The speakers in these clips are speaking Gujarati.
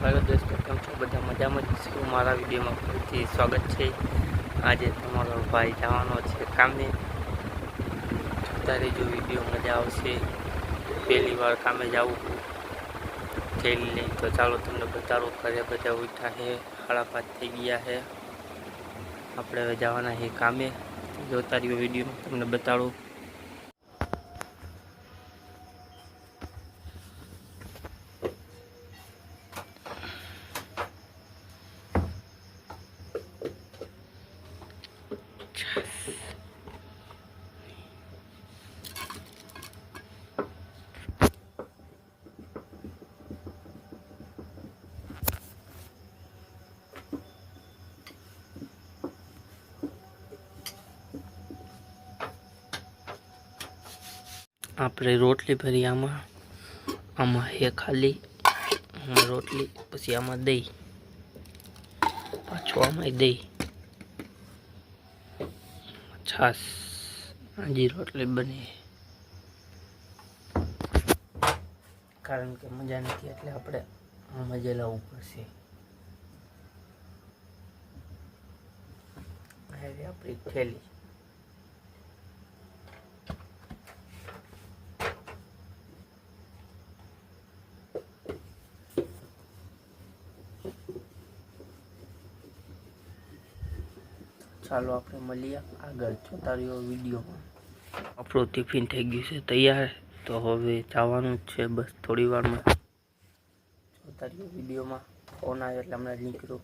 હેલો દોસ્તો કેમ છો? બધા મજામાં જ છું. મારા વિડીયોમાં ફરીથી સ્વાગત છે. આજે તમારો ભાઈ જવાનો છે કામે. જોતા જો વીડિયો મજા આવશે, પહેલી વાર કામે જવું થયેલી લઈ તો ચાલો તમને બતાડો ઘરે બધા ઉઠા છે સાડા થઈ ગયા છે આપણે હવે જવાના છે કામે. જોતા રહ્યો વીડિયો તમને બતાડું. આપણે રોટલી ભરી આમાં. આમાં હે ખાલી, આમાં રોટલી, પછી આમાં દહીં. પાછો આમાં દહીં. છાસ હજી રોટલી બની. કારણ કે મજા નથી, એટલે આપણે આમાં જ લાવવું પડશે. આપણી થેલી. ચાલો આપણે મળીએ આગળ જોતા રહ્યો વિડીયોમાં આપણું ટિફિન થઈ ગયું છે તૈયાર. તો હવે જવાનું જ છે બસ થોડી વારમાં. જોતા રહ્યો વિડીયોમાં. ફોન આવ્યો એટલે હમણાં નીકળ્યું.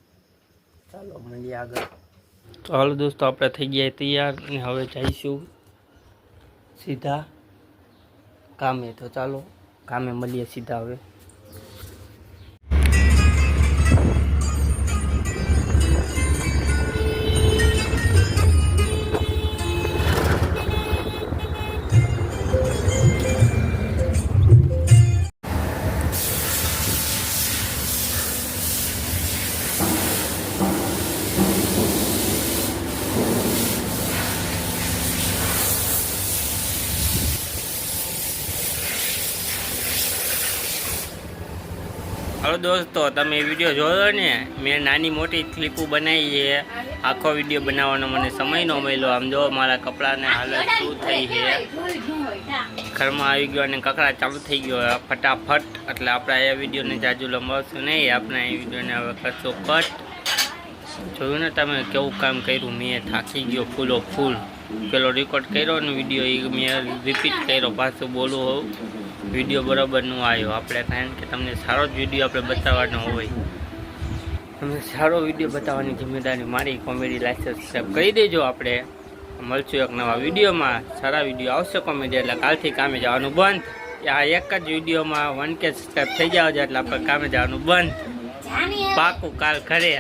ચાલો મળીએ આગળ. તો હાલો દોસ્તો આપણે થઈ ગયા તૈયાર અને હવે જઈશું સીધા કામે. તો ચાલો કામે મળીએ સીધા હવે. હલો દોસ્તો, તમે વીડિયો જોયો ને? મેં નાની મોટી ક્લિપો બનાવી છે. આખો વીડિયો બનાવવાનો મને સમય ન મળ્યો. આમ જો, મારા કપડાને હાલત શું થઈ છે? ઘરમાં આવી ગયો અને કકડા ચાલુ થઈ ગયો. ફટાફટ, એટલે આપણે એ વિડીયોને જાજુ લંબાવશું નહીં. આપણે એ વિડીયોને હવે કરશો કટ જોયું ને તમે કેવું કામ કર્યું? મેં થાકી ગયો ફૂલો ફૂલ. પેલો રેકોર્ડ કર્યો ને વીડિયો એ મેં રિપીટ કર્યો. પાછું બોલું હોઉં. વીડિયો બરાબરનો નું આવ્યો. આપણે કારણ કે તમને સારો જ વીડિયો આપણે બતાવવાનો હોય. તમને સારો વીડિયો બતાવવાની જિમ્મેદારી મારી કોમેડી લાઈક સબસ્ક્રાઈબ કરી દેજો આપણે. મળશું એક નવા વિડીયોમાં. સારા વીડિયો આવશે કોમેડી એટલે કાલથી કામે જવાનું બંધ. આ એક જ વિડીયોમાં વન કે સબસ્ક્રાઈબ થઈ જાવ એટલે આપણે કામે જવાનું બંધ. પાકું કાલ ઘરે.